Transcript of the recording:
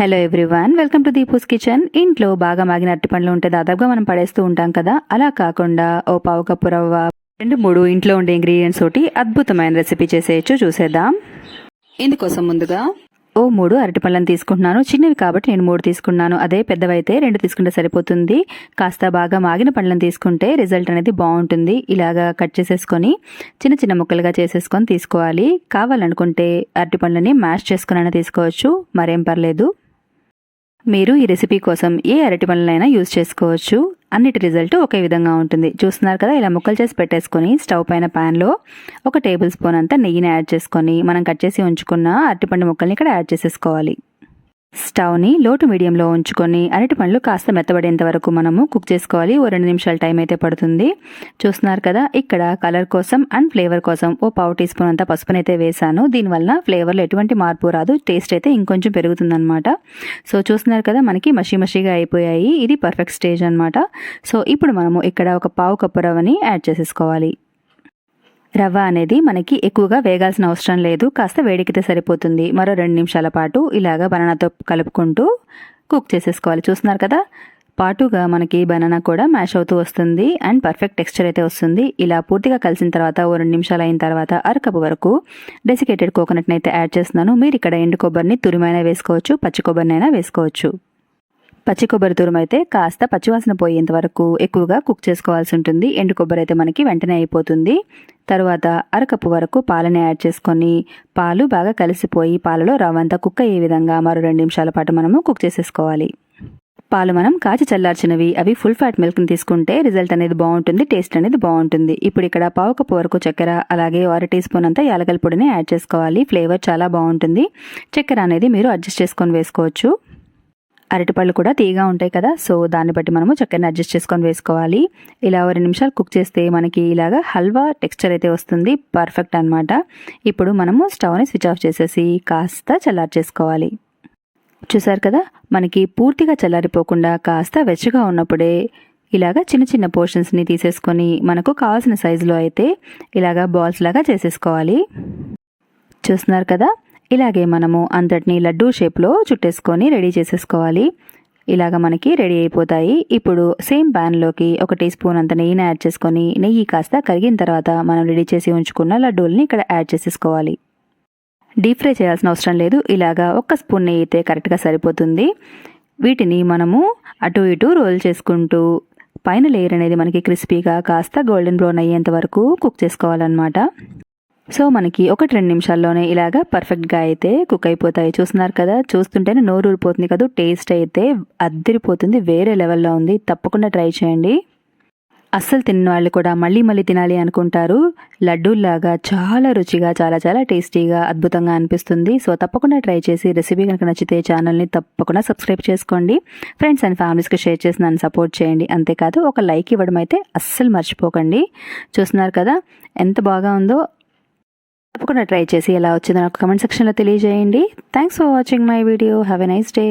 Hello everyone welcome to Deepu's kitchen ఇంట్లో బాగా మాగిన అరటి పండ్లు ఉంటే దాదాపుగా మనం పడేస్తూ ఉంటాం కదా. అలా కాకుండా ఓ పావు కప్పు రవ్వ రెండు మూడు ఇంట్లో ఉండే ఇంగ్రీడియంట్స్ తోటి అద్భుతమైన రెసిపీ చేసేయచ్చు చూసేద్దాం. ఇందుకోసం ముందుగా ఓ మూడు అరటి పళ్ళని తీసుకుంటున్నాను. చిన్నవి కాబట్టి నేను మూడు తీసుకున్నాను. అదే పెద్దవైతే రెండు తీసుకుంటే సరిపోతుంది. కాస్త బాగా మాగిన పండ్లను తీసుకుంటే రిజల్ట్ అనేది బాగుంటుంది. ఇలాగా కట్ చేసేసుకొని చిన్న చిన్న ముక్కలుగా చేసేసుకొని తీసుకోవాలి. కావాలనుకుంటే అరటి పండ్లని మ్యాష్ చేసుకుని తీసుకోవచ్చు. మరేం పర్లేదు. మీరు ఈ రెసిపీ కోసం ఏ అరటి పళ్ళనైనా యూజ్ చేసుకోవచ్చు. అన్నిటి రిజల్ట్ ఒకే విధంగా ఉంటుంది. చూస్తున్నారు కదా ఇలా ముక్కలు చేసి పెట్టేసుకొని స్టవ్ పైన ప్యాన్లో ఒక టేబుల్ స్పూన్ అంతా నెయ్యిని యాడ్ చేసుకొని మనం కట్ చేసి ఉంచుకున్న అరటిపండు ముక్కల్ని ఇక్కడ యాడ్ చేసేసుకోవాలి. స్టవ్ని లోటు మీడియంలో ఉంచుకొని అరటి పండ్లు కాస్త మెత్తబడేంత వరకు మనము కుక్ చేసుకోవాలి. ఓ రెండు నిమిషాల టైం అయితే పడుతుంది. చూస్తున్నారు కదా ఇక్కడ కలర్ కోసం అండ్ ఫ్లేవర్ కోసం ఓ పావు టీ స్పూన్ అంతా పసుపునైతే వేసాను దీనివల్ల ఫ్లేవర్లో ఎటువంటి మార్పు రాదు. టేస్ట్ అయితే ఇంకొంచెం పెరుగుతుందన్నమాట. సో చూస్తున్నారు కదా మనకి మషి మషిగా అయిపోయాయి. ఇది పర్ఫెక్ట్ స్టేజ్ అనమాట సో ఇప్పుడు మనము ఇక్కడ ఒక పావు కప్పు రవ్వని యాడ్ చేసేసుకోవాలి. రవ్వ అనేది మనకి ఎక్కువగా వేగాల్సిన అవసరం లేదు. కాస్త వేడికితే సరిపోతుంది. మరో రెండు నిమిషాల పాటు ఇలాగ బనానాతో కలుపుకుంటూ కుక్ చేసేసుకోవాలి. చూస్తున్నారు కదా? పాటుగా మనకి బనానా కూడా మ్యాష్ అవుతూ వస్తుంది. అండ్ పర్ఫెక్ట్ టెక్స్చర్ అయితే వస్తుంది. ఇలా పూర్తిగా కలిసిన తర్వాత ఓ రెండు నిమిషాలు అయిన తర్వాత అరకపు వరకు డెసికేటెడ్ కోకోనట్ని అయితే యాడ్ చేస్తున్నాను. మీరు ఇక్కడ ఎండు కొబ్బరిని తురిమైనా వేసుకోవచ్చు పచ్చి కొబ్బరినైనా వేసుకోవచ్చు. పచ్చి కొబ్బరి తురుము అయితే కాస్త పచ్చివాసన పోయేంత వరకు ఎక్కువగా కుక్ చేసుకోవాల్సి ఉంటుంది. ఎండు కొబ్బరి అయితే మనకి వెంటనే అయిపోతుంది. తరువాత అరకప్పు వరకు పాలని యాడ్ చేసుకొని పాలు బాగా కలిసిపోయి పాలలో రవ్వంతా కుక్ అయ్యే విధంగా మరో రెండు నిమిషాల పాటు మనము కుక్ చేసేసుకోవాలి. పాలు మనం కాచి చల్లార్చినవి అవి ఫుల్ ఫ్యాట్ మిల్క్ని తీసుకుంటే రిజల్ట్ అనేది బాగుంటుంది టేస్ట్ అనేది బాగుంటుంది. ఇప్పుడు ఇక్కడ పావు కప్పు వరకు చక్కెర అలాగే అర టీ స్పూన్ అంతా యాలకల పొడిని యాడ్ చేసుకోవాలి. ఫ్లేవర్ చాలా బాగుంటుంది. చక్కెర అనేది మీరు అడ్జస్ట్ చేసుకొని వేసుకోవచ్చు. అరటిపళ్ళు కూడా తీగా ఉంటాయి కదా సో దాన్ని బట్టి మనము చక్కెరని అడ్జస్ట్ చేసుకొని వేసుకోవాలి. ఇలా రెండు నిమిషాలు కుక్ చేస్తే మనకి ఇలాగా హల్వా టెక్స్చర్ అయితే వస్తుంది పర్ఫెక్ట్ అనమాట ఇప్పుడు మనము స్టవ్ని స్విచ్ ఆఫ్ చేసేసి కాస్త చల్లారి చేసుకోవాలి చూసారు కదా మనకి పూర్తిగా చల్లారిపోకుండా కాస్త వెచ్చగా ఉన్నప్పుడే ఇలాగా చిన్న చిన్న పోర్షన్స్ని తీసేసుకొని మనకు కావాల్సిన సైజులో అయితే ఇలాగా బాల్స్ లాగా చేసేసుకోవాలి. చూస్తున్నారు కదా ఇలాగే మనము అంతటిని లడ్డూ షేప్లో చుట్టేసుకొని రెడీ చేసేసుకోవాలి. ఇలాగ మనకి రెడీ అయిపోతాయి. ఇప్పుడు సేమ్ ప్యాన్లోకి ఒక టీ స్పూన్ అంత నెయ్యిని యాడ్ చేసుకొని నెయ్యి కాస్త కరిగిన తర్వాత మనం రెడీ చేసి ఉంచుకున్న లడ్డూల్ని ఇక్కడ యాడ్ చేసేసుకోవాలి. డీప్ ఫ్రై చేయాల్సిన అవసరం లేదు. ఇలాగా ఒక్క స్పూన్ నెయ్యి అయితే కరెక్ట్గా సరిపోతుంది. వీటిని మనము అటు ఇటు రోల్ చేసుకుంటూ పైన లేయర్ అనేది మనకి క్రిస్పీగా కాస్త గోల్డెన్ బ్రౌన్ అయ్యేంత వరకు కుక్ చేసుకోవాలన్నమాట. సో మనకి ఒకటి రెండు నిమిషాల్లోనే ఇలాగా పర్ఫెక్ట్గా అయితే కుక్ అయిపోతాయి. చూస్తున్నారు కదా? చూస్తుంటేనే నోరు ఊరిపోతుంది కదా టేస్ట్ అయితే అద్దరిపోతుంది వేరే లెవెల్లో ఉంది. తప్పకుండా ట్రై చేయండి. అస్సలు తిన్న వాళ్ళు కూడా మళ్ళీ మళ్ళీ తినాలి అనుకుంటారు. లడ్డూల్లాగా చాలా రుచిగా చాలా చాలా టేస్టీగా అద్భుతంగా అనిపిస్తుంది. సో తప్పకుండా ట్రై చేసి రెసిపీ కనుక నచ్చితే ఛానల్ని తప్పకుండా సబ్స్క్రైబ్ చేసుకోండి. ఫ్రెండ్స్ అండ్ ఫ్యామిలీస్కి షేర్ చేసి నన్ను సపోర్ట్ చేయండి. అంతేకాదు ఒక లైక్ ఇవ్వడం అయితే అస్సలు మర్చిపోకండి. చూస్తున్నారు కదా? ఎంత బాగా ఉందో తప్పకుండా ట్రై చేసి ఎలా వచ్చిందో నాకు కమెంట్ సెక్షన్లో తెలియజేయండి. Thanks for watching my video have a nice day